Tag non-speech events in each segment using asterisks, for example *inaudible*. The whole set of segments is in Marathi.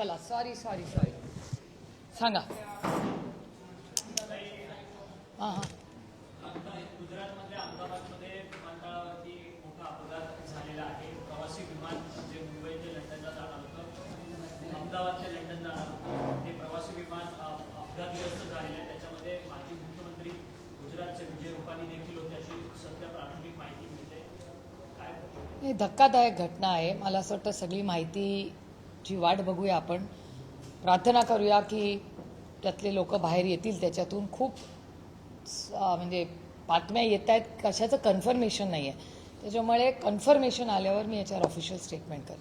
चला सॉरी सॉरी सॉरी सांगा. हां हां. गुजरातमध्ये अहमदाबादमध्ये विमानतळावरती मोठा अपघात झालेला आहे. प्रवासी विमान जे मुंबई ते लंडनला जाणार होतं. अहमदाबाद ते लंडन जाणार होतं. ते प्रवासी विमान अ, अपघातग्रस्त झालेलं आहे. त्याच्यामध्ये माजी मुख्यमंत्री गुजरातचे विजय रुपानी देखील होते. अशी सध्या प्राथमिक माहिती मिळते. काय नाही धक्कादायक घटना आहे. मला असं वाटतं सगळी जी वाट बघूया आपण. प्रार्थना करूया की त्यातले लोक बाहेर येतील त्याच्यातून खूप स- म्हणजे बातम्या येत आहेत. कशाचं कन्फर्मेशन नाही आहे त्याच्यामुळे कन्फर्मेशन आल्यावर मी याच्यावर ऑफिशियल स्टेटमेंट करेन.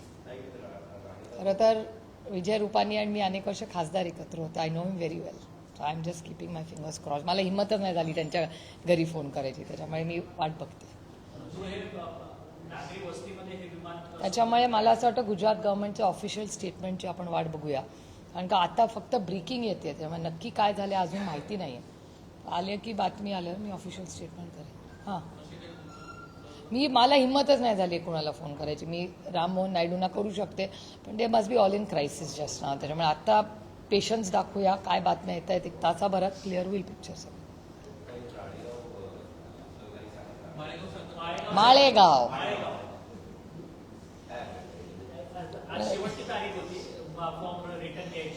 खरं तर विजय रुपानी आणि मी अनेक वर्ष खासदार एकत्र होते. I know him very well so I am just keeping my fingers cross मला हिंमतच नाही झाली त्यांच्या घरी फोन करायची. त्याच्यामुळे मी वाट बघते. त्याच्यामुळे मला असं वाटतं गुजरात गव्हर्नमेंटच्या ऑफिशियल स्टेटमेंटची आपण वाट बघूया. कारण का आता फक्त ब्रेकिंग येते. त्यामुळे नक्की काय झाले अजून माहिती नाही आहे आले की बातमी आल्यावर मी ऑफिशियल स्टेटमेंट करेन. हां. मी मला हिंमतच नाही झाली कुणाला फोन करायची. मी राममोहन नायडूंना करू शकते पण ते must be all in crisis just ना त्याच्यामुळे आता पेशन्स दाखवूया काय बातम्या येत आहेत एक तासाभरात क्लिअर होईल पिक्चर सगळं माळेगाव आज शेवटची तारीख होती फॉर्म रिटर्न द्यायची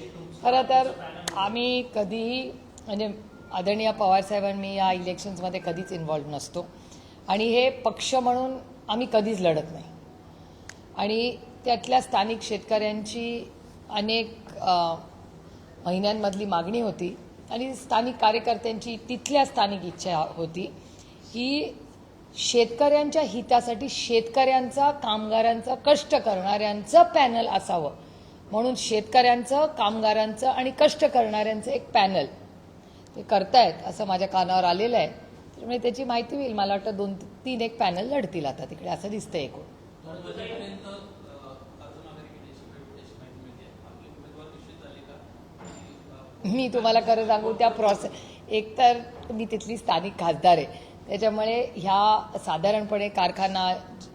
तुमचं खरं तर आम्ही कधीही म्हणजे आदरणीय पवारसाहेबांनी या इलेक्शन्समध्ये कधीच इन्व्हॉल्व नसतो. आणि हे पक्ष म्हणून आम्ही कधीच लढत नाही. आणि त्यातल्या स्थानिक शेतकऱ्यांची अनेक महिन्यांमधली मागणी होती. आणि स्थानिक कार्यकर्त्यांची तिथल्या स्थानिक इच्छा होती. की शेतकऱ्यांच्या हितासाठी शेतकऱ्यांचा कामगारांचा कष्ट करणाऱ्यांचं पॅनल असावं. म्हणून शेतकऱ्यांचं कामगारांचं आणि कष्ट करणाऱ्यांचं एक पॅनल ते करतायत असं माझ्या कानावर आलेलं आहे. त्यामुळे त्याची माहिती होईल. मला वाटतं दोन तीन एक पॅनल लढतील आता तिकडे. असं दिसतंय एकूण. मी तुम्हाला खरं सांगू त्या प्रोसेस एकतर मी तिथली स्थानिक खासदार आहे. त्याच्यामुळे ह्या साधारणपणे कारखाना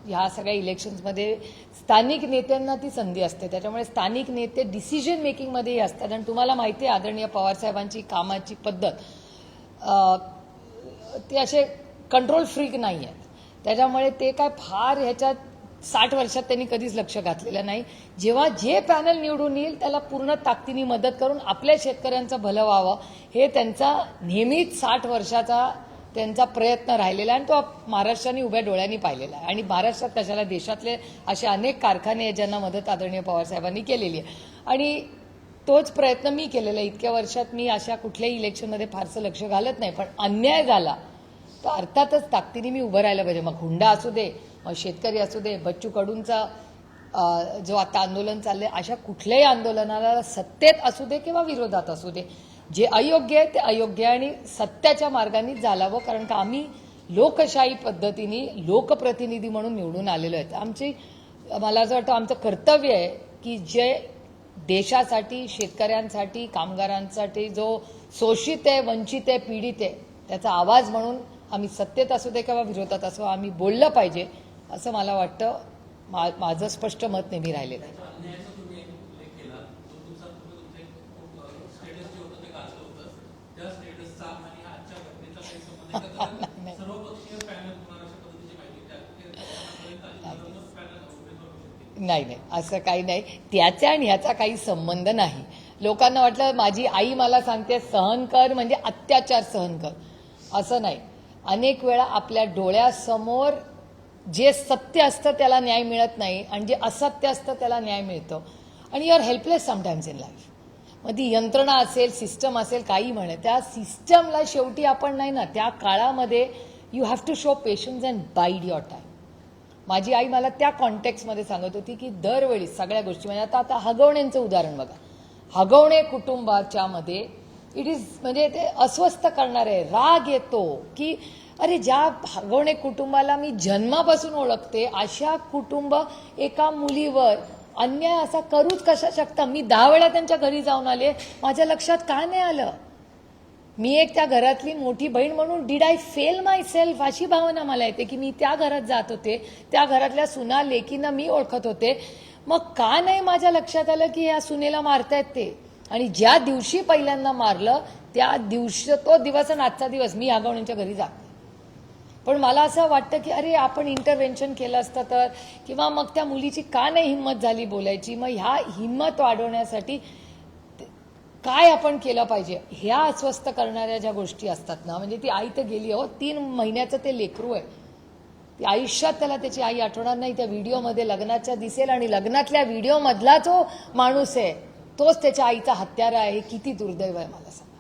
ह्या सगळ्या इलेक्शन्समध्ये स्थानिक नेत्यांना ती संधी असते. त्याच्यामुळे स्थानिक नेते डिसिजन मेकिंगमध्येही असतात. आणि तुम्हाला माहिती आहे आदरणीय पवारसाहेबांची कामाची पद्धत ते असे कंट्रोल फ्रीक नाही आहेत. त्याच्यामुळे ते काय फार ह्याच्यात साठ वर्षात त्यांनी कधीच लक्ष घातलेलं नाही. जेव्हा जे पॅनल निवडून येईल त्याला पूर्ण ताकदीने मदत करून आपल्या शेतकऱ्यांचं भलं व्हावं हे त्यांचा नेहमीच साठ वर्षाचा त्यांचा प्रयत्न राहिलेला आहे आणि तो महाराष्ट्राने उभ्या डोळ्यांनी पाहिलेला आहे. आणि महाराष्ट्रात कशाला देशातले असे अनेक कारखाने आहेत ज्यांना मदत आदरणीय पवारसाहेबांनी केलेली आहे. आणि तोच प्रयत्न मी केलेला आहे. इतक्या वर्षात मी अशा कुठल्याही इलेक्शनमध्ये फारसं लक्ष घालत नाही. पण अन्याय झाला तर अर्थातच ताकदीने मी उभं राहिलं पाहिजे. मग हुंडा असू दे मग शेतकरी असू दे बच्चू कडूंचा जो आता आंदोलन चाललंय अशा कुठल्याही आंदोलनाला सत्तेत असू दे किंवा विरोधात असू दे जे अयोग्य आहे ते अयोग्य आहे आणि सत्याच्या मार्गाने चालावं कारण का आम्ही लोकशाही पद्धतीने लोकप्रतिनिधी म्हणून निवडून आलेलो आहेत. आमची मला असं वाटतं आमचं कर्तव्य आहे की जे देशासाठी शेतकऱ्यांसाठी कामगारांसाठी जो शोषित आहे वंचित आहे पीडित आहे त्याचा आवाज म्हणून आम्ही सत्तेत असू दे किंवा विरोधात असो आम्ही बोललं पाहिजे असं मला वाटतं मा माझं स्पष्ट मत नेहमी राहिलेलं आहे. नाही. नाही. असं काही नाही. त्याचा आणि ह्याचा काही संबंध नाही. लोकांना वाटलं माझी आई मला सांगते सहन कर म्हणजे अत्याचार सहन कर. असं नाही. अनेक वेळा आपल्या डोळ्यासमोर जे सत्य असतं त्याला न्याय मिळत नाही आणि जे असत्य असतं त्याला न्याय मिळतो. आणि you are helpless sometimes in life मग ती यंत्रणा असेल सिस्टम असेल काही म्हणे. त्या सिस्टमला शेवटी आपण नाही ना त्या काळामध्ये you have to show patience and bide your time माझी आई मला त्या कॉन्टेक्स्टमध्ये सांगत होती की दरवेळी सगळ्या गोष्टी म्हणजे आता आता हगवण्यांचं उदाहरण बघा. हगवणे कुटुंबाच्या मध्ये इट इज म्हणजे ते अस्वस्थ करणारे राग येतो की अरे ज्या हगवणे कुटुंबाला मी जन्मापासून ओळखते अशा कुटुंब एका मुलीवर अन्याय असा करूच कशा शकता? मी दहा वेळा त्यांच्या घरी जाऊन आले. माझ्या लक्षात का नाही आलं? मी एक त्या घरातली मोठी बहीण म्हणून did I fail myself अशी भावना मला येते की मी त्या घरात जात होते. त्या घरातल्या सुना लेकींना मी ओळखत होते. मग का नाही माझ्या लक्षात आलं की या सुनेला मारतायत ते? आणि ज्या दिवशी पहिल्यांदा मारलं त्या दिवशी तो दिवस आणि आजचा दिवस मी आगवणींच्या घरी जाते पण मला असं वाटतं की अरे आपण इंटरव्हेन्शन केलं असतं तर? किंवा मग त्या मुलीची का नाही हिंमत झाली बोलायची? मग ह्या हिंमत वाढवण्यासाठी काय आपण केलं पाहिजे? ह्या अस्वस्थ करणाऱ्या ज्या गोष्टी असतात ना म्हणजे ती आई तर गेली हो तीन महिन्याचं ते लेकरू आहे. ती आयुष्यात त्याला त्याची आई आठवणार नाही त्या व्हिडिओमध्ये लग्नाच्या दिसेल आणि लग्नातल्या व्हिडिओमधला जो माणूस आहे तोच त्याच्या आईचा हत्यारा आहे. किती दुर्दैव आहे मला सांगा.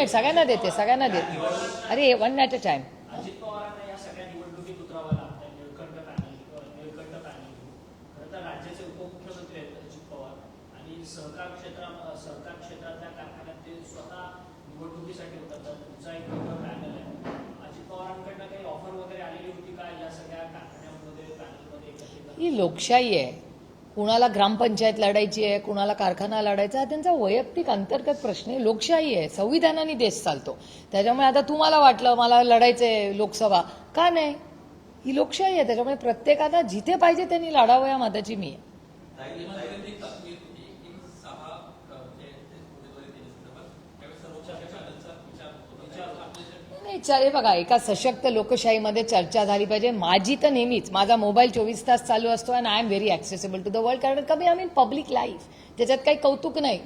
मिनिट सगळ्यांना देते सगळ्यांना देते. अरे वन ॲट अ टाइम सहकार क्षेत्रा सहकार क्षेत्रातल्या कारखान्यात ते स्वतः निवडणुकीसाठी उतरतात. तुमचा एक मोठा पॅनल आहे. अजित पवारांकडनं काही ऑफर वगैरे आलेली होती का या सगळ्या कारखान्यामध्ये पॅनलमध्ये एकत्रित? ही लोकशाही आहे. कुणाला ग्रामपंचायत लढायची आहे कुणाला कारखाना लढायचा हा त्यांचा वैयक्तिक अंतर्गत प्रश्न आहे लोकशाही आहे संविधानाने देश चालतो. त्याच्यामुळे आता तुम्हाला वाटलं मला लढायचं आहे लोकसभा. का नाही? ही लोकशाही आहे त्याच्यामुळे प्रत्येकाला जिथे पाहिजे त्यांनी लढावं या मताची मी. आहे ताईंची तस्वीर होती की सहा अ, जे ते उमेदवारी देण्यासंदर्भात त्यावेळेस सर्वोच्च न्यायालयाचा विचार होतो विचार विचार आहे बघा एका सशक्त लोकशाहीमध्ये चर्चा झाली पाहिजे. माझी तर नेहमीच माझा मोबाईल चोवीस तास चालू असतो and I am very accessible to the world कारण कमी आय मीन पब्लिक लाईफ त्याच्यात काही कौतुक नाही.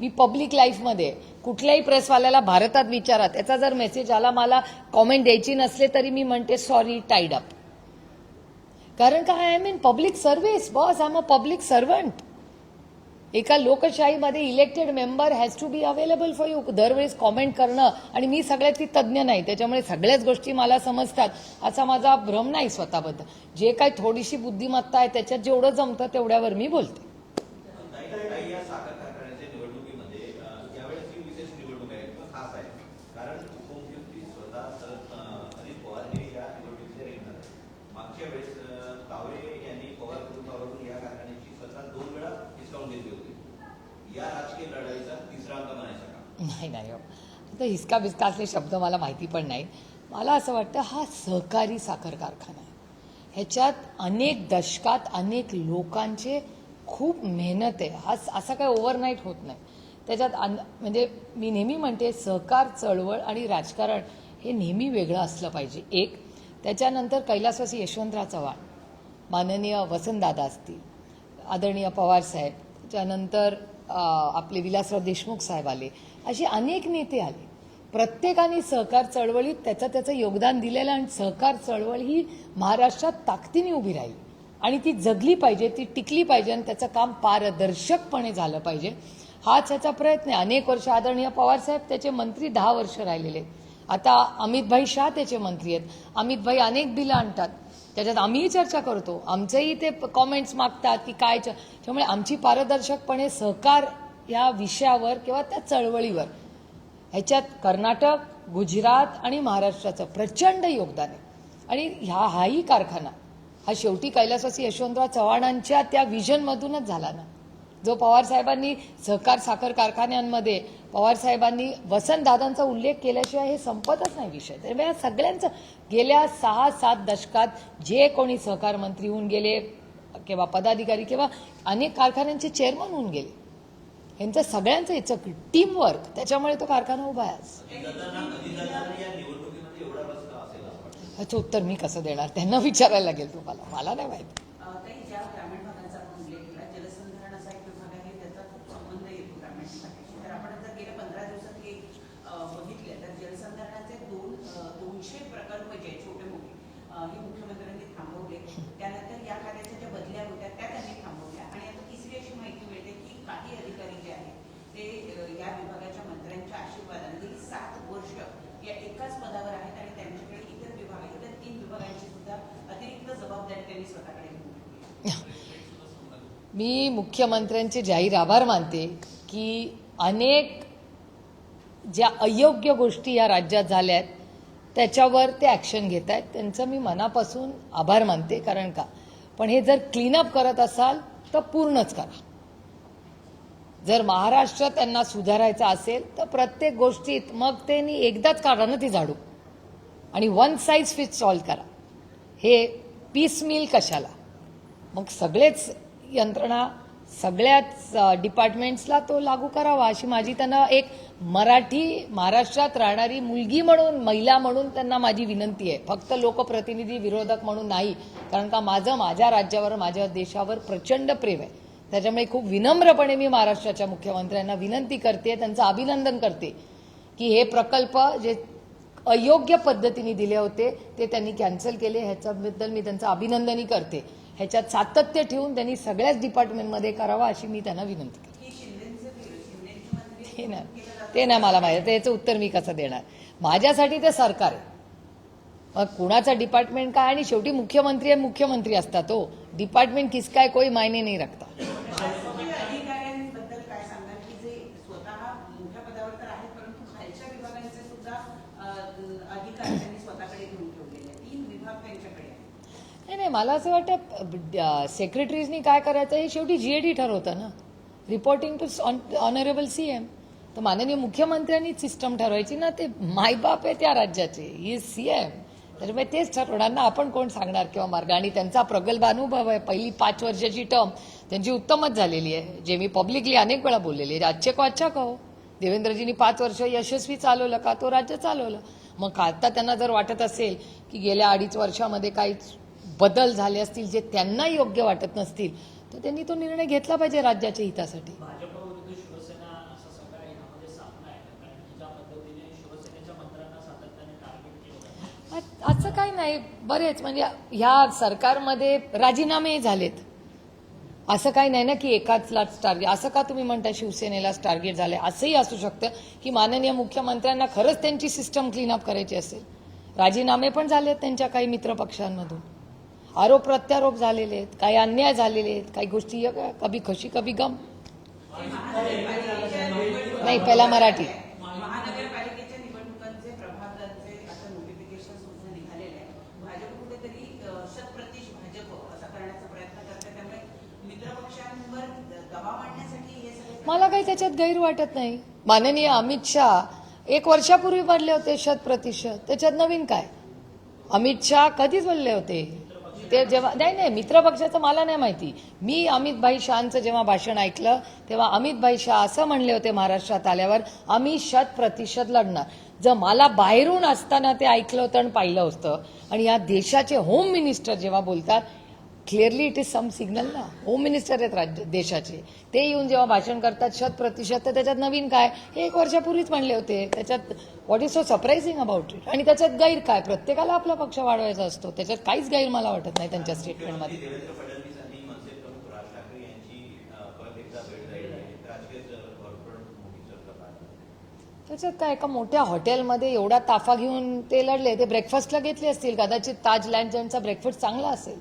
मी पब्लिक लाईफमध्ये कुठल्याही प्रेसवाल्याला भारतात विचारा त्याचा जर मेसेज आला मला कॉमेंट द्यायची नसले तरी मी म्हणते सॉरी टाईड अप कारण का? I am in public service boss I am a public servant एका लोकशाहीमध्ये elected member has to be available for you दरवेळेस कॉमेंट करणं आणि मी सगळ्यात ती तज्ज्ञ नाही. त्याच्यामुळे सगळ्याच गोष्टी मला समजतात. असा माझा भ्रम नाही स्वतःबद्दल. जे काही थोडीशी बुद्धिमत्ता आहे त्याच्यात जेवढं जमतं तेवढ्यावर मी बोलते ताई या साखर कारखान्याच्या निवडणुकीमध्ये अ, यावेळेस ही विशेष निवडणूक आहे किंवा खास आहे कारण उपमुख्यमंत्री स्वतः शरद अ, अजित पवार हे या निवडणुकीचे रिंगणात आहेत मागच्या वेळेस अ, तावरे यांनी पवार कुटुंबावरून या कारखान्याची स्वतः दोन वेळा हिसकावून घेतली होती या राजकीय लढाईचा तिसरा अंक म्हणायचा का नाही नाही हो तर हिसका बिस्का असले शब्द मला माहिती पण नाही. मला असं वाटतं हा सहकारी साखर कारखाना आहे. ह्याच्यात अनेक दशकात अनेक लोकांचे खूप मेहनत आहे. हा असा काय ओव्हरनाईट होत नाही. त्याच्यात अन म्हणजे मी नेहमी म्हणते सहकार चळवळ आणि राजकारण हे नेहमी वेगळं असलं पाहिजे. एक त्याच्यानंतर कैलासवासी यशवंतराव चव्हाण माननीय वसंतदादा असतील. आदरणीय पवार साहेब. त्याच्यानंतर आपले विलासराव देशमुख साहेब आले. असे अनेक नेते आले. प्रत्येकाने सहकार चळवळीत त्याचं त्याचं योगदान दिलेलं आणि सहकार चळवळ ही महाराष्ट्रात ताकदीने उभी राहिली. आणि ती जगली पाहिजे ती टिकली पाहिजे आणि त्याचं काम पारदर्शकपणे झालं पाहिजे. हाच ह्याचा प्रयत्न आहे. अनेक वर्ष आदरणीय पवारसाहेब त्याचे मंत्री दहा वर्ष राहिलेले आहेत. आता अमितभाई शाह त्याचे मंत्री आहेत. अमितभाई अनेक बिलं आणतात. त्याच्यात आम्हीही चर्चा करतो. आमचेही ते कॉमेंट्स मागतात की काय त्यामुळे आमची पारदर्शकपणे सहकार या विषयावर किंवा त्या चळवळीवर ह्याच्यात कर्नाटक गुजरात आणि महाराष्ट्राचं प्रचंड योगदान आहे. आणि ह्या हाही कारखाना हा शेवटी कैलासवासी यशवंतराव चव्हाणांच्या त्या विजनमधूनच झाला ना. जो पवार साहेबांनी सहकार साखर कारखान्यांमध्ये पवार साहेबांनी वसंतदादांचा उल्लेख केल्याशिवाय हे संपतच नाही विषय. त्यामुळे या सगळ्यांचं गेल्या सहा सात दशकात जे कोणी सहकार मंत्री होऊन गेले किंवा पदाधिकारी किंवा अनेक कारखान्यांचे चेअरमन होऊन गेले यांचं सगळ्यांचं याचं टीम वर्क त्याच्यामुळे तो कारखाना उभा आहे असं ह्याचं उत्तर मी कसं देणार? त्यांना विचारायला लागेल तुम्हाला. मला नाही माहिती अ, ताई ज्या ग्रामीण भागाचा आपण उल्लेख केला जलसंधारण असा एक विभाग आहे त्याचा खूप संबंध येतो ग्रामीण भागाशी तर आपण जर गेल्या पंधरा दिवसात हे अ, बघितले तर जलसंधारणाचे दोन अ, दोनशे प्रकल्प जे आहेत छोटे मोठे अ, हे मुख्यमंत्र्यांनी थांबवले त्यानंतर या कार्याच्या ज्या बदल्या होत्या त्या त्यांनी थांबवल्या आणि आता तिसरी अशी माहिती मिळते की काही अधिकारी जे आहेत ते अ, या विभागाच्या मंत्र्यांच्या आशीर्वादाने गेली सात वर्ष या एकाच पदावर आहेत आणि त्यांच्याकडे इतर विभाग आहेत त्या तीन विभागांची सुद्धा अतिरिक्त जबाबदारी त्यांनी स्वतःकडे घेऊन घेतली मी मुख्यमंत्र्यांचे जाहीर आभार मानते की अनेक ज्या अयोग्य गोष्टी या राज्यात झाल्या आहेत त्याच्यावर ते ॲक्शन घेत आहेत त्यांचं मी मनापासून आभार मानते. कारण का? पण हे जर क्लीनअप करत असाल तर पूर्णच करा. जर महाराष्ट्र त्यांना सुधारायचा असेल तर प्रत्येक गोष्टीत मग त्यांनी एकदाच काढा ना ती झाडू. आणि वन साईज फिट सॉल्व करा. हे पीस मिल कशाला? मग सगळेच यंत्रणा सगळ्याच डिपार्टमेंट्सला तो लागू करावा अशी माझी त्यांना एक मराठी महाराष्ट्रात राहणारी मुलगी म्हणून महिला म्हणून त्यांना माझी विनंती आहे. फक्त लोकप्रतिनिधी विरोधक म्हणून नाही कारण का माझं माझ्या राज्यावर माझ्या देशावर प्रचंड प्रेम आहे. त्याच्यामुळे खूप विनम्रपणे मी महाराष्ट्राच्या मुख्यमंत्र्यांना विनंती करते त्यांचं अभिनंदन करते की हे प्रकल्प जे अयोग्य पद्धतीने दिले होते ते त्यांनी कॅन्सल केले ह्याच्याबद्दल मी त्यांचं अभिनंदनही करते. ह्याच्यात सातत्य ठेवून त्यांनी सगळ्याच डिपार्टमेंटमध्ये करावं अशी मी त्यांना विनंती करते. ते ना ते नाही मला माहिती त्याचं उत्तर मी कसं देणार? माझ्यासाठी ते सरकार आहे. मग कुणाचं डिपार्टमेंट काय? आणि शेवटी मुख्यमंत्री आहे मुख्यमंत्री असतात हो. तो डिपार्टमेंट किसकाय कोई मायने नाही रखता शासकीय अधिकाऱ्यांबद्दल काय सांगाल की जे स्वतः मोठ्या पदावर तर आहेत परंतु खालच्या विभागांचे सुद्धा अ, अधिकार त्यांनी स्वतःकडे घेऊन ठेवलेले आहेत. तीन विभाग त्यांच्याकडे आहेत नाही नाही मला असं वाटतं सेक्रेटरीजनी काय करायचं हे शेवटी जीएडी ठरवतं ना. Reporting to honourable C M तर माननीय मुख्यमंत्र्यांनी सिस्टम ठरवायची ना ते मायबाप आहे त्या राज्याचे. ही सी एम त्याच्यामुळे तेच ठरवणार ना आपण कोण सांगणार किंवा मार्ग? आणि त्यांचा प्रगल्भ अनुभव आहे. पहिली पाच वर्षाची टर्म त्यांची उत्तमच झालेली आहे जे मी पब्लिकली अनेक वेळा बोललेली आहे. राज्य को अच्छा कहो. देवेंद्रजींनी पाच वर्ष यशस्वी चालवलं का? तो राज्य चालवलं. मग आता त्यांना जर वाटत असेल की गेल्या अडीच वर्षामध्ये काही बदल झाले असतील जे त्यांना योग्य वाटत नसतील तर त्यांनी तो निर्णय घेतला पाहिजे राज्याच्या हितासाठी. असा आहे काही नाही. बरेच म्हणजे ह्या सरकारमध्ये राजीनामे झालेत. असं काही नाही ना की एकाचलाच टार्गेट असं का तुम्ही म्हणता शिवसेनेलाच टार्गेट झालंय? असंही असू शकतं की माननीय मुख्यमंत्र्यांना खरंच त्यांची सिस्टम क्लीनअप करायची असेल. राजीनामे पण झालेत त्यांच्या काही मित्रपक्षांमधून. आरोप प्रत्यारोप झालेले आहेत काही अन्याय झालेले आहेत काही गोष्टी कभी खुशी कभी गम. नाही पहिला मराठी. मला काही त्याच्यात गैर वाटत नाही. माननीय अमित शहा एक वर्षापूर्वी बोलले होते शत प्रतिशत. त्याच्यात नवीन काय? अमित शहा कधीच बोलले होते ते जेव्हा नाही नाही मित्रपक्षाचं मला नाही माहिती. मी अमितभाई शहांचं शहाचं जेव्हा भाषण ऐकलं तेव्हा अमितभाई शहा असं म्हणले होते महाराष्ट्रात आल्यावर आम्ही शत प्रतिशत लढणार. जर मला बाहेरून असताना ते ऐकलं होतं आणि पाहिलं होतं आणि या देशाचे होम मिनिस्टर जेव्हा बोलतात clearly it is some signal ना. होम मिनिस्टर आहेत राज्य देशाचे. ते येऊन जेव्हा भाषण करतात शत प्रतिशत. तर त्याच्यात नवीन काय? हे एक वर्षापूर्वीच म्हणले होते. त्याच्यात what is so surprising about it आणि त्याच्यात गैर काय? प्रत्येकाला आपला पक्ष वाढवायचा असतो. त्याच्यात काहीच गैर मला वाटत नाही त्यांच्या स्टेटमेंटमध्ये त्याच्यात काय? एका मोठ्या हॉटेलमध्ये एवढा ताफा घेऊन ते लढले. ते ब्रेकफास्टला घेतले असतील. कदाचित ताज लँड ब्रेकफास्ट चांगला असेल.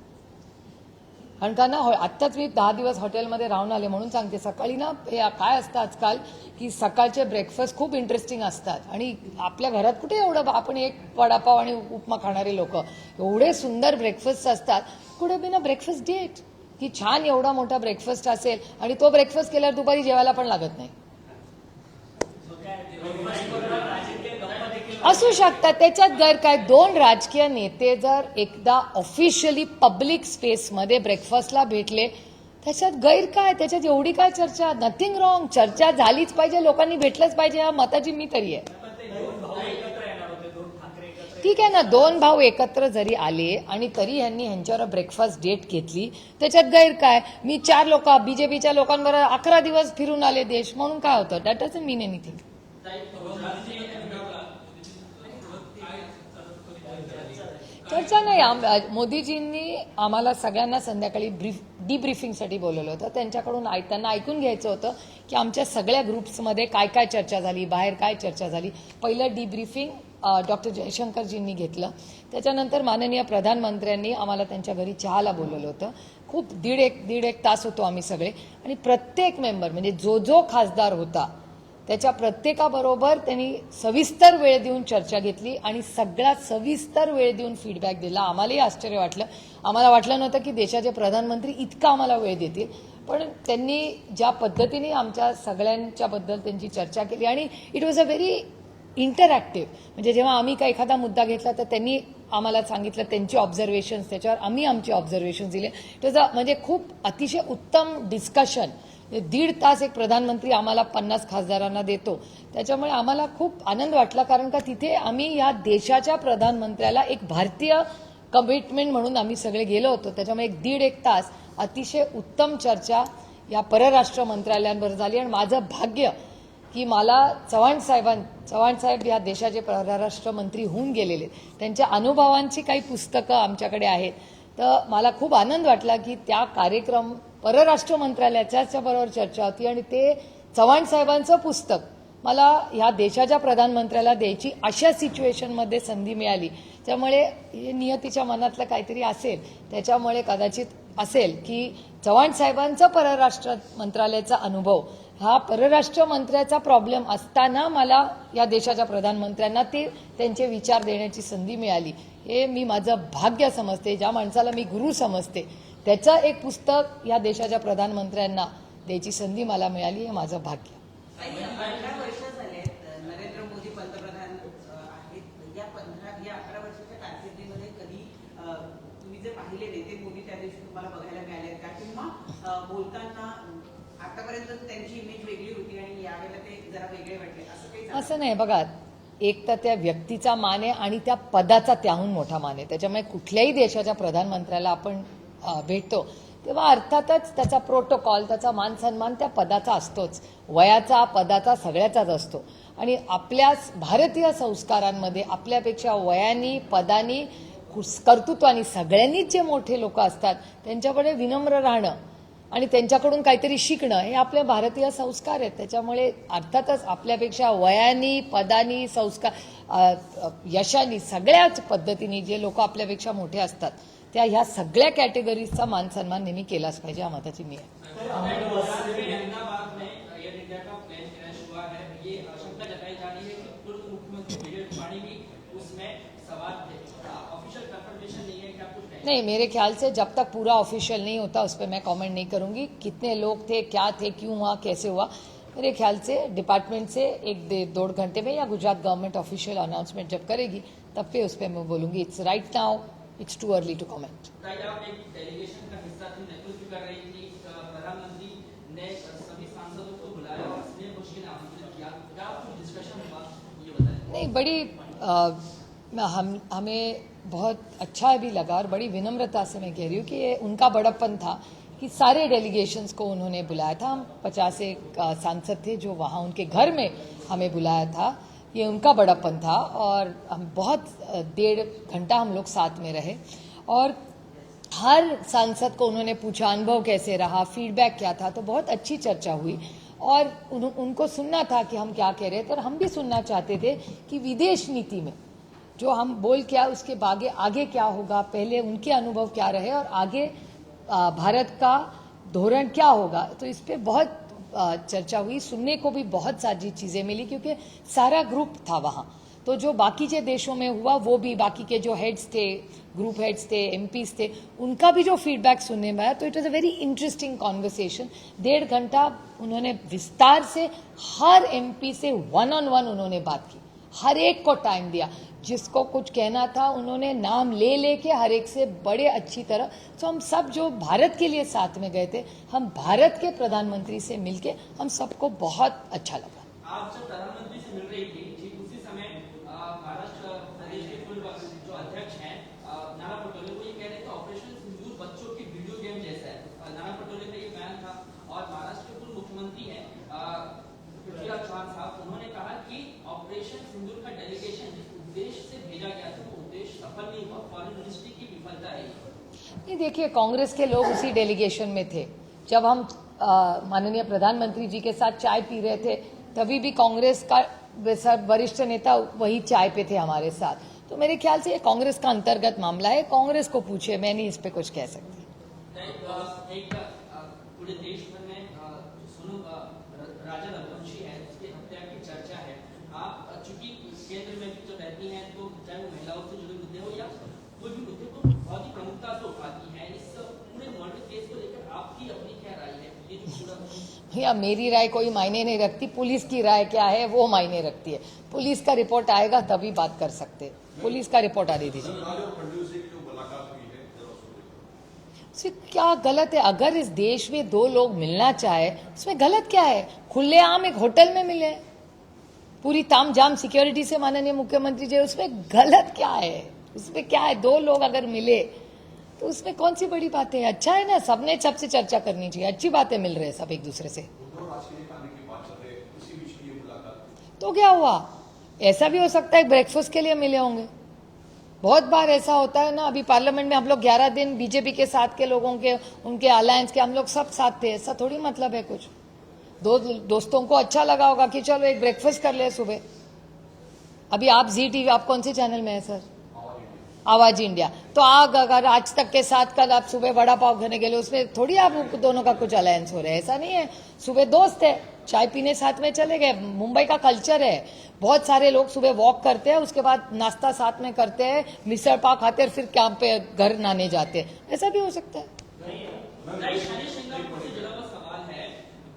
कारण का ना हो आत्ताच मी दहा दिवस हॉटेलमध्ये राहून आले म्हणून सांगते. सकाळी ना हे काय असतं आजकाल की सकाळचे ब्रेकफास्ट खूप इंटरेस्टिंग असतात. आणि आपल्या घरात कुठे एवढं आपण एक वडापाव आणि उपमा खाणारे लोक. एवढे सुंदर ब्रेकफास्ट असतात. कुठे बिना ब्रेकफास्ट डेट की छान एवढा मोठा ब्रेकफास्ट असेल आणि तो ब्रेकफास्ट केल्यावर दुपारी जेवायला पण लागत नाही. असू शकतात. त्याच्यात गैर काय दोन राजकीय नेते जर एकदा ऑफिशियली पब्लिक स्पेसमध्ये ब्रेकफास्टला भेटले त्याच्यात गैर काय? त्याच्यात एवढी काय चर्चा? नथिंग रॉंग चर्चा झालीच पाहिजे. लोकांनी भेटलंच पाहिजे. या मताची मी तरी आहे. ठीक आहे ना? दोन भाऊ एकत्र जरी आले आणि तरी ह्यांनी ह्यांच्यावर ब्रेकफास्ट डेट घेतली त्याच्यात गैर काय? मी चार लोक बीजेपीच्या लोकांबरोबर अकरा दिवस फिरून आले देश. म्हणून काय होतं? दॅट डझंट मीन एनिथिंग चर्चा नाही आम- मोदीजींनी आम्हाला सगळ्यांना संध्याकाळी ब्रीफ डीब्रीफिंगसाठी बोलवलं होतं. त्यांच्याकडून ऐ- त्यांना ऐकून घ्यायचं होतं की आमच्या सगळ्या ग्रुप्समध्ये काय काय चर्चा झाली बाहेर काय चर्चा झाली. पहिलं डीब्रीफिंग डॉक्टर जयशंकरजींनी घेतलं. त्याच्यानंतर माननीय प्रधानमंत्र्यांनी आम्हाला त्यांच्या घरी चहाला बोलवलं होतं. खूप दीड एक दीड एक तास होतो आम्ही सगळे. आणि प्रत्येक मेंबर म्हणजे जो जो खासदार होता त्याच्या प्रत्येकाबरोबर त्यांनी सविस्तर वेळ देऊन चर्चा घेतली आणि सगळ्यात सविस्तर वेळ देऊन फीडबॅक दिला. आम्हालाही आश्चर्य वाटलं. आम्हाला वाटलं नव्हतं की देशाचे प्रधानमंत्री इतका आम्हाला वेळ देतील. पण त्यांनी ज्या पद्धतीने आमच्या सगळ्यांच्याबद्दल त्यांची चर्चा केली आणि it was a very interactive म्हणजे जेव्हा आम्ही का एखादा मुद्दा घेतला तर त्यांनी आम्हाला सांगितलं त्यांची ऑब्झर्वेशन्स त्याच्यावर आम्ही आमची ऑब्झर्वेशन्स दिले. त्याचा म्हणजे खूप अतिशय उत्तम डिस्कशन दीड तास एक प्रधानमंत्री आम्हाला पन्नास खासदारांना देतो. त्याच्यामुळे आम्हाला खूप आनंद वाटला कारण का तिथे आम्ही या देशाच्या प्रधानमंत्र्याला एक भारतीय कमिटमेंट म्हणून आम्ही सगळे गेलो होतो. त्याच्यामुळे एक दीड एक तास अतिशय उत्तम चर्चा या परराष्ट्र मंत्रालयांवर झाली. आणि माझं भाग्य की मला चव्हाण साहेबां चव्हाण साहेब या देशाचे परराष्ट्र मंत्री होऊन गेलेले. त्यांच्या अनुभवांची काही पुस्तकं आमच्याकडे आहेत. तर मला खूप आनंद वाटला की त्या कार्यक्रम परराष्ट्र मंत्रालयाच्या बरोबर चर्चा होती आणि ते चव्हाण साहेबांचं पुस्तक. मला ह्या देशाच्या प्रधानमंत्र्याला द्यायची अशा सिच्युएशनमध्ये संधी मिळाली. त्यामुळे हे नियतीच्या मनातलं काहीतरी असेल. त्याच्यामुळे कदाचित असेल की चव्हाण साहेबांचा परराष्ट्र मंत्रालयाचा अनुभव हा परराष्ट्र मंत्र्याचा प्रॉब्लेम असताना मला या देशाच्या प्रधानमंत्र्यांना ते त्यांचे विचार देण्याची संधी मिळाली. हे मी माझं भाग्य समजते. ज्या माणसाला मी गुरु समजते. त्याचं एक पुस्तक या देशाच्या प्रधानमंत्र्यांना द्यायची संधी मला मिळाली हे माझं भाग्य. असं नाही बघा एक तर त्या व्यक्तीचा मान आहे आणि त्या पदाचा त्याहून मोठा मान आहे. त्याच्यामुळे कुठल्याही देशाच्या प्रधानमंत्र्याला आपण भेटतो. तेव्हा अर्थातच त्याचा प्रोटोकॉल त्याचा मान सन्मान त्या पदाचा असतोच. वयाचा पदाचा सगळ्याचाच असतो. आणि आपल्या भारतीय संस्कारांमध्ये आपल्यापेक्षा वयानी पदानी कर्तृत्वानी सगळ्यांनीच जे मोठे लोक असतात त्यांच्याकडे विनम्र राहणं आणि त्यांच्याकडून काहीतरी शिकणं हे आपले भारतीय संस्कार आहेत. त्याच्यामुळे अर्थातच आपल्यापेक्षा वयानी पदानी संस्कार यशानी सगळ्याच पद्धतीने जे लोक आपल्यापेक्षा मोठे असतात. त्या ह्या सगळ्या कॅटेगरीजचा मान सन्मान नेहमी केलाच पाहिजे, हा मताची मी नहीं, मेरे ख्याल से जब तक पूरा ऑफिशियल नहीं होता, उस पर मैं कमेंट नहीं करूँगी। कितने लोग थे, क्या थे, क्यों हुआ, कैसे हुआ, मेरे ख्याल से डिपार्टमेंट से एक दो घंटे में या गुजरात गवर्नमेंट ऑफिशियल अनाउंसमेंट जब करेगी, तब पे उस पर मैं बोलूँगी it's right now it's too early to comment ताई आप एक डेलीगेशन का हिस्सा थी नेतृत्व कर रही थी अ, प्रधानमंत्री ने अ, सभी सांसदों को बुलाया और स्नेह भोज के लिए आमंत्रित किया। क्या कुछ डिस्कशन हुआ? ये बताएं। नहीं बड़ी अ, हम हमें बहुत अच्छा भी लगा और बड़ी विनम्रता से मैं कह रही हूँ कि ये उनका बड़प्पन था कि सारे डेलीगेशंस को उन्होंने बुलाया था। हम पचास एक अ, सांसद थे जो वहाँ उनके घर में हमें बुलाया था। ये उनका बड़ापन था और हम बहुत डेढ़ घंटा हम लोग साथ में रहे। और हर सांसद को उन्होंने पूछा अनुभव कैसे रहा? फीडबैक क्या था? तो बहुत अच्छी चर्चा हुई। और उन, उनको सुनना था कि हम क्या कह रहे थे और हम भी सुनना चाहते थे कि विदेश नीति में जो हम बोल क्या उसके आगे आगे क्या होगा? पहले उनके अनुभव क्या रहे और आगे भारत का धोरण क्या होगा? तो इस पर बहुत चर्चा हुई। सुनने को भी बहुत सारी चीज़ें मिली क्योंकि सारा ग्रुप था वहाँ। तो जो बाकी के देशों में हुआ, वो भी बाकी के जो हेड्स थे ग्रुप हेड्स थे एमपीज थे, उनका भी जो फीडबैक सुनने में आया तो it was a very interesting conversation डेढ़ घंटा उन्होंने विस्तार से, हर एमपी से वन ऑन वन उन्होंने बात की। हर एक को टाइम दिया। जिसको कुछ कहना था, उन्होंने नाम ले लेके हर एक से बड़े अच्छी तरह। तो हम सब जो भारत के लिए साथ में गए थे, हम भारत के प्रधानमंत्री से मिलके हम सबको बहुत अच्छा लगा। आप प्रधानमंत्री से मिल रही थी उसी समय महाराष्ट्र प्रदेश के पूर्व जो अध्यक्ष हैं नाना पटोले, वो ये कह रहे थे ऑपरेशन सिंदूर बच्चों की वीडियो गेम जैसा है। नाना पटोले का ये बयान था, और महाराष्ट्र के पूर्व मुख्यमंत्री हैं पृथ्वीराज चौहान साहब, उन्होंने कहा कि ऑपरेशन सिंदूर का से भेजा गया था वो उद्देश्य सफल नहीं हुआ फॉरेन मिनिस्ट्री की विफलता है। ये। देखिए कांग्रेस के लोग उसी डेलीगेशन में थे। जब हम माननीय प्रधानमंत्री जी के साथ चाय पी रहे थे तभी भी कांग्रेस का वरिष्ठ नेता वही चाय पे थे हमारे साथ। तो मेरे ख्याल से ये कांग्रेस का अंतर्गत मामला है। कांग्रेस को पूछे मैं नहीं इस पे कुछ कह सकती। पूरे देश में अ, सोनू अ, र- राजा रघुवंशी है उसकी हत्या की चर्चा है आप अ, चूँकि केंद्र में भी जो रहती हैं तो चाहे वो महिलाओं से जुड़े मुद्दे हो या कोई भी मुद्दे को बहुत ही प्रमुखता से उठाती हैं इस पूरे मर्डर केस को लेकर आपकी अपनी क्या राय है ये जो पूरा भैया मेरी राय कोई मायने नहीं रखती, पुलिस की राय क्या है, वो मायने रखती है। पुलिस का रिपोर्ट आएगा, तभी बात कर सकते। पुलिस का रिपोर्ट आने दीजिए। क्या गलत है? अगर इस देश में दो लोग मिलना चाहे, उसमें गलत क्या है? खुलेआम एक होटल में मिले। पूरी ताम जाम सिक्योरिटी से माननीय मुख्यमंत्री जी, उसमें गलत क्या है? उसमें क्या है? दो लोग अगर मिले तो उसमें कौन सी बड़ी बात है? अच्छा है ना, सबने सबसे चर्चा करनी चाहिए। अच्छी बातें मिल रहे हैं सब एक दूसरे से। तो क्या हुआ? ऐसा भी हो सकता है ब्रेकफास्ट के लिए मिले होंगे। बहुत बार ऐसा होता है ना, अभी पार्लियामेंट में हम लोग 11 दिन बीजेपी के साथ के लोगों के, उनके अलायंस के, हम लोग सब साथ थे। ऐसा थोड़ी मतलब है कुछ। दो दोस्तों को अच्छा लगा होगा कि चलो एक ब्रेकफास्ट कर ले सुबह। अभी आप जी टीवी आप कौन से चैनल में है सर आवाज़ इंडिया। तो आग अगर आज तक के साथ कल आप सुबह वड़ा पाव खाने के लिए उसमें थोड़ी आप दोनों का कुछ अलायंस हो रहा है, ऐसा नहीं है। सुबह दोस्त है, चाय पीने साथ में चले गए, मुंबई का कल्चर है। बहुत सारे लोग सुबह वॉक करते हैं, उसके बाद नाश्ता साथ में करते हैं, मिसळ पाव खाते हैं, फिर कैंप पे घर नहाने जाते हैं। ऐसा भी हो सकता है नहीं, शनि शिंगापुर से जुड़ा हुआ सवाल है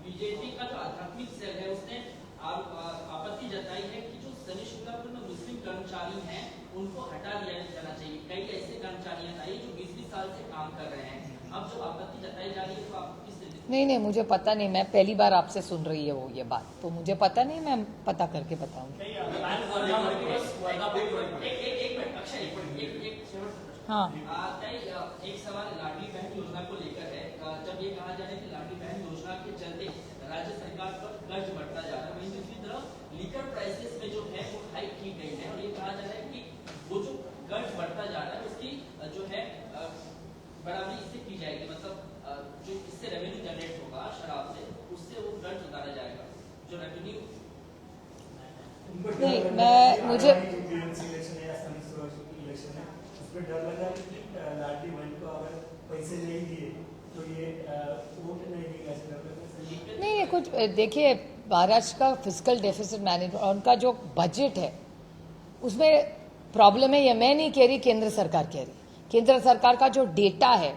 बीजेपी का जो आध्यात्मिक सेल है उसने आप- आ- आपत्ति जताई है कि जो शनि शिंगापुर में मुस्लिम कर्मचारी हैं उनको हटा दिया जाना चाहिए कई ऐसे कर्मचारी हैं ताई, जो बीस बीस साल से काम कर रहे हैं अब जो आपत्ति जताई जा रही है तो आप किस तरीके से नहीं नहीं मुझे पता नहीं मैं पहली बार आपसे सुन रही है वो ये बात। तो मुझे पता नहीं मैं पता करके बताऊँगी। प्रश्न हाँ एक सवाल लाडली बहन योजना को लेकर है। जब ये कहा जा रहा है कि लाडली बहन योजना के चलते राज्य सरकार पर कर्ज बढ़ता जा रहा है वहीं दूसरी तरफ़ लीकर प्राइसेस में जो है वो हाइक की गई है। और ये कहा जा रहा है कि वो जो कर्ज बढ़ता जा रहा है उसकी जो है बराबरी इससे की जाएगी। मतलब आ, जो इससे रेवेन्यू जनरेट होगा शराब से उतारा जाएगा। जो रेवेन्यू नहीं *laughs* मैं मुझे इलेक्शन या स्थानीय स्वराज इलेक्शन उसमें डर लगा कि लाडली को अगर पैसे नहीं दिए तो ये वोट नहीं ये कुछ देखिए महाराष्ट्र का फ़िज़िकल डेफिसिट मैनेजमेंट और उनका जो बजट है उसमें प्रॉब्लम है ये मैं नहीं कह रही केंद्र सरकार कह रही। केंद्र सरकार का जो डेटा है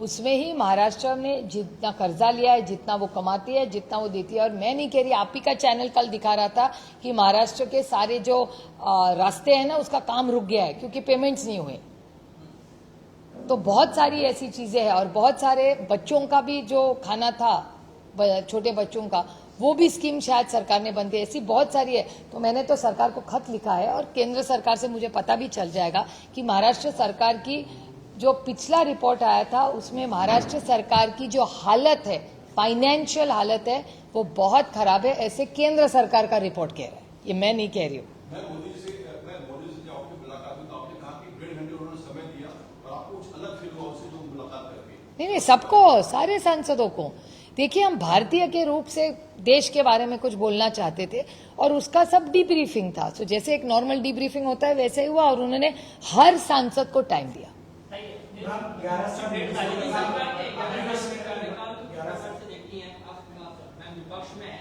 उसमें ही महाराष्ट्र ने जितना कर्जा लिया है, जितना वो कमाती है, जितना वो देती है। और मैं नहीं कह रही, आप ही का चैनल कल दिखा रहा था कि महाराष्ट्र के सारे जो रास्ते हैं ना, उसका काम रुक गया है, क्योंकि पेमेंट्स नहीं हुए। तो बहुत सारी ऐसी चीज़ें हैं, और बहुत सारे बच्चों का भी जो खाना था छोटे बच्चों का, वो भी स्कीम शायद सरकार ने की ऐसी बहुत सारी है। तो मैंने तो सरकार को खत लिखा है, और केंद्र सरकार से मुझे पता भी चल जाएगा कि महाराष्ट्र सरकार की जो पिछला रिपोर्ट आया था उसमें महाराष्ट्र सरकार की जो हालत है फाइनेंशियल हालत है वो बहुत खराब है ऐसे केंद्र सरकार का रिपोर्ट कह रहा है। ये मैं नहीं कह रही हूँ। मैं मोदी जी से मैं मोदी जी से जब आपकी मुलाकात हुई? तो नहीं नहीं सबको सारे सांसदों को। देखिए हम भारतीय के रूप से देश के बारे में कुछ बोलना चाहते थे और उसका सब डीब्रीफिंग था। तो जैसे एक नॉर्मल डीब्रीफिंग होता है वैसे ही हुआ और उन्होंने हर सांसद को टाइम दिया। ग्यारह ग्यारह से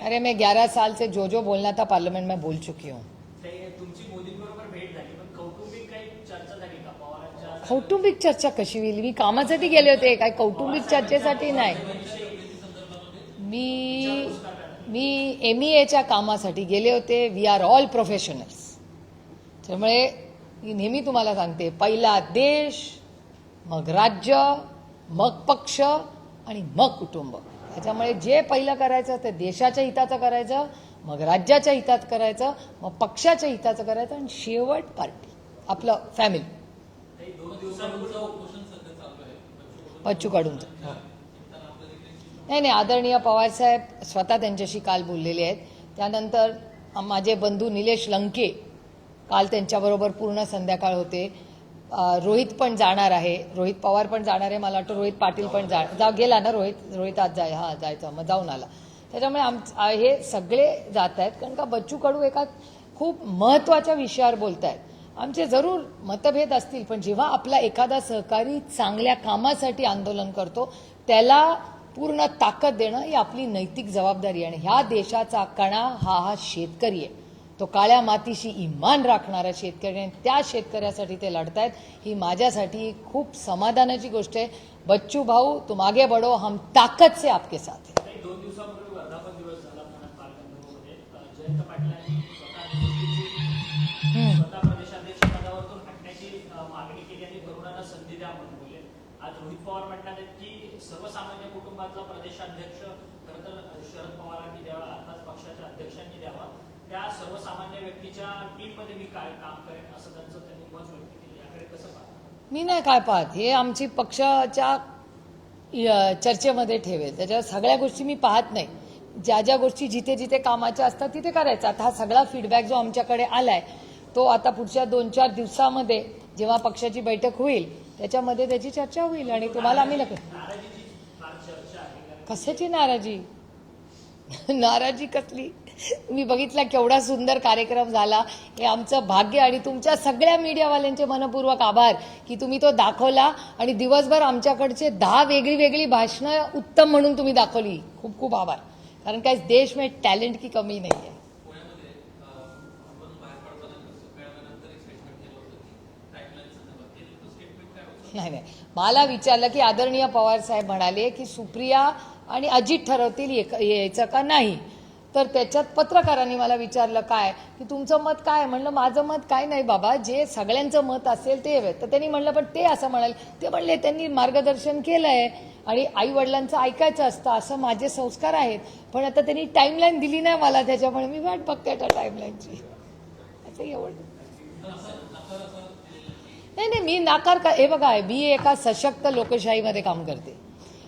अरे मैं 11 साल से जो जो बोलना था पार्लियामेंट में बोल चुकी हूँ। ताई, तुमची मोदींबरोबर भेट झाली पण कौटुंबिक काही चर्चा झाली का पवारांच्या कौटुंबिक चर्चा कशी होईल? मी कामासाठी गेले होते काय कौटुंबिक चर्चेसाठी नाही. मी मी एम एच्या कामासाठी गेले होते. वी आर ऑल प्रोफेशनल्स त्यामुळे मी नेहमी तुम्हाला सांगते पहिला देश मग राज्य मग पक्ष आणि मग कुटुंब. त्याच्यामुळे जे पहिलं करायचं ते देशाच्या हिताचं करायचं मग राज्याच्या हितात करायचं मग पक्षाच्या हिताचं करायचं आणि शेवट पार्टी. आपलं फॅमिली पच्चू काढून बच्चू हो. नाही नाही आदरणीय पवारसाहेब स्वतः त्यांच्याशी काल बोललेले आहेत. त्यानंतर माझे बंधू निलेश लंके काल त्यांच्याबरोबर पूर्ण संध्याकाळ होते. रोहित पण जाणार आहे. रोहित पवार पण जाणार आहे मला वाटतं रोहित पाटील पण जा जा गेला ना रोहित? रोहित आज जाय हा जायचं मग जाऊन आला. त्याच्यामुळे आम हे सगळे जात आहेत कारण का बच्चू कडू एका खूप महत्त्वाच्या विषयावर बोलत आहेत आमचे जरूर मतभेद असतील पण जेव्हा आपला एखादा सहकारी चांगल्या कामासाठी आंदोलन करतो त्याला पूर्ण ताकद देणं ही आपली नैतिक जबाबदारी आहे. आणि ह्या देशाचा कणा हा हा शेतकरी आहे. तो काळ्या मातीशी इमान राखणारा शेतकरी आणि त्या शेतकऱ्यासाठी ते लढतायत ही माझ्यासाठी खूप समाधानाची गोष्ट आहे. बच्चू भाऊ तुम आगे बढो हम ताकद से आपके साथ आज रोहित पवार म्हणतात आहेत की सर्वसामान्य कुटुंबातला प्रदेशाध्यक्ष त्या सर्वसामान्य व्यक्तीच्या टीममध्ये मी काय काम करेन असं त्यांचं त्यांनी मत व्यक्त केलं. याकडे कसं पाहता? मी नाही काय पाहत. हे आमची पक्षाच्या चर्चेमध्ये ठेवेल. त्याच्यावर सगळ्या गोष्टी मी पाहत नाही. ज्या ज्या गोष्टी जिथे जिथे कामाच्या असतात तिथे करायचं. आता हा सगळा फीडबॅक जो आमच्याकडे आलाय तो आता पुढच्या दोन चार दिवसामध्ये जेव्हा पक्षाची बैठक होईल त्याच्यामध्ये त्याची चर्चा होईल आणि तुम्हाला आम्ही नक्की कशाची नाराजी? *laughs* नाराजी कसली? मी बघितला केवढा सुंदर कार्यक्रम झाला. हे आमचं भाग्य आणि तुमच्या सगळ्या मीडियावाल्यांचे मनपूर्वक आभार की तुम्ही तो दाखवला आणि दिवसभर आमच्याकडचे दहा वेगळी वेगळी भाषणं उत्तम म्हणून तुम्ही दाखवली. खूप खूप आभार. कारण काय देश में टॅलेंट की कमी नाही आहे. नाही नाही. मला विचारलं की आदरणीय पवार साहेब म्हणाले की सुप्रिया आणि अजित ठरवतील यायचं का नाही? तर त्याच्यात पत्रकारांनी मला विचारलं काय? की तुमचं मत काय? म्हणलं माझं मत काय नाही बाबा जे सगळ्यांचं मत असेल ते हवे तर त्यांनी म्हणलं पण ते असं म्हणाल. ते म्हणले त्यांनी मार्गदर्शन केलं आहे आणि आई वडिलांचं ऐकायचं असतं असं माझे संस्कार आहेत. पण आता त्यांनी टाईमलाईन दिली नाही मला त्याच्यामुळे मी वाट बघते त्या टाईमलाईनची असं एवढं. नाही नाही मी नाकार का हे बघा मी एका सशक्त लोकशाहीमध्ये काम करते.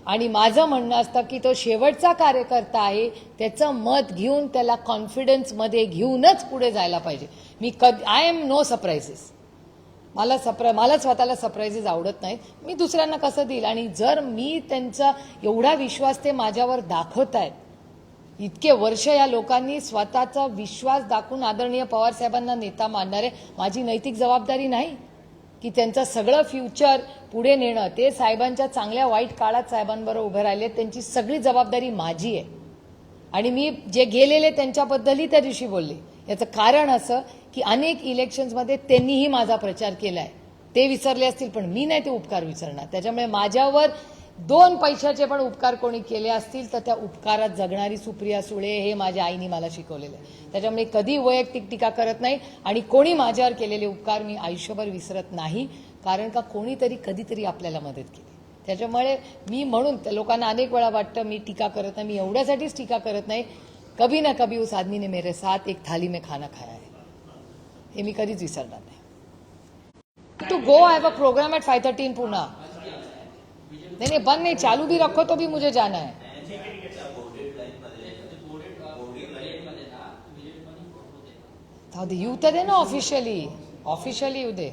आणि माझं म्हणणं असतं की तो शेवटचा कार्यकर्ता आहे त्याचं मत घेऊन त्याला कॉन्फिडन्समध्ये घेऊनच पुढे जायला पाहिजे. मी कधी आय एम नो सरप्राईजेस मला सप्रा मला स्वतःला सरप्राईजेस आवडत नाहीत. मी दुसऱ्यांना कसं देईल? आणि जर मी त्यांचा एवढा विश्वास ते माझ्यावर दाखवत आहेत इतके वर्ष या लोकांनी स्वतःचा विश्वास दाखवून आदरणीय पवार साहेबांना नेता मानणारे माझी नैतिक जबाबदारी नाही. की त्यांचं सगळं फ्युचर पुढे नेणं. ते साहेबांच्या चांगल्या वाईट काळात साहेबांबरोबर उभे राहिले. त्यांची सगळी जबाबदारी माझी आहे. आणि मी जे गेलेले त्यांच्याबद्दलही त्या दिवशी बोलले. याचं कारण असं की अनेक इलेक्शन्समध्ये त्यांनीही माझा प्रचार केला आहे ते विसरले असतील पण मी नाही ते उपकार विसरणार. त्याच्यामुळे माझ्यावर दोन पैशाचे पण उपकार कोणी केले असतील तर त्या उपकारात जगणारी सुप्रिया सुळे हे माझ्या आईने मला शिकवलेलं आहे त्याच्यामुळे कधी वैयक्तिक टीका करत नाही आणि कोणी माझ्यावर केलेले उपकार मी आयुष्यभर विसरत नाही कारण का कोणीतरी कधीतरी आपल्याला मदत केली. त्याच्यामुळे मी म्हणून त्या लोकांना अनेक वेळा वाटतं मी टीका करत नाही मी एवढ्यासाठीच टीका करत नाही. कभी ना कभी उस आदमीने मेरे साथ एक थाली में खाना खाया है. हे मी कधीच विसरणार नाही. To go I have a programme at five thirty in नहीं नहीं बंद नहीं चालू भी रखो तो भी मुझे जाना है। जाऊ दे येऊ तर दे ना ऑफिशियली ऑफिशियली येऊ दे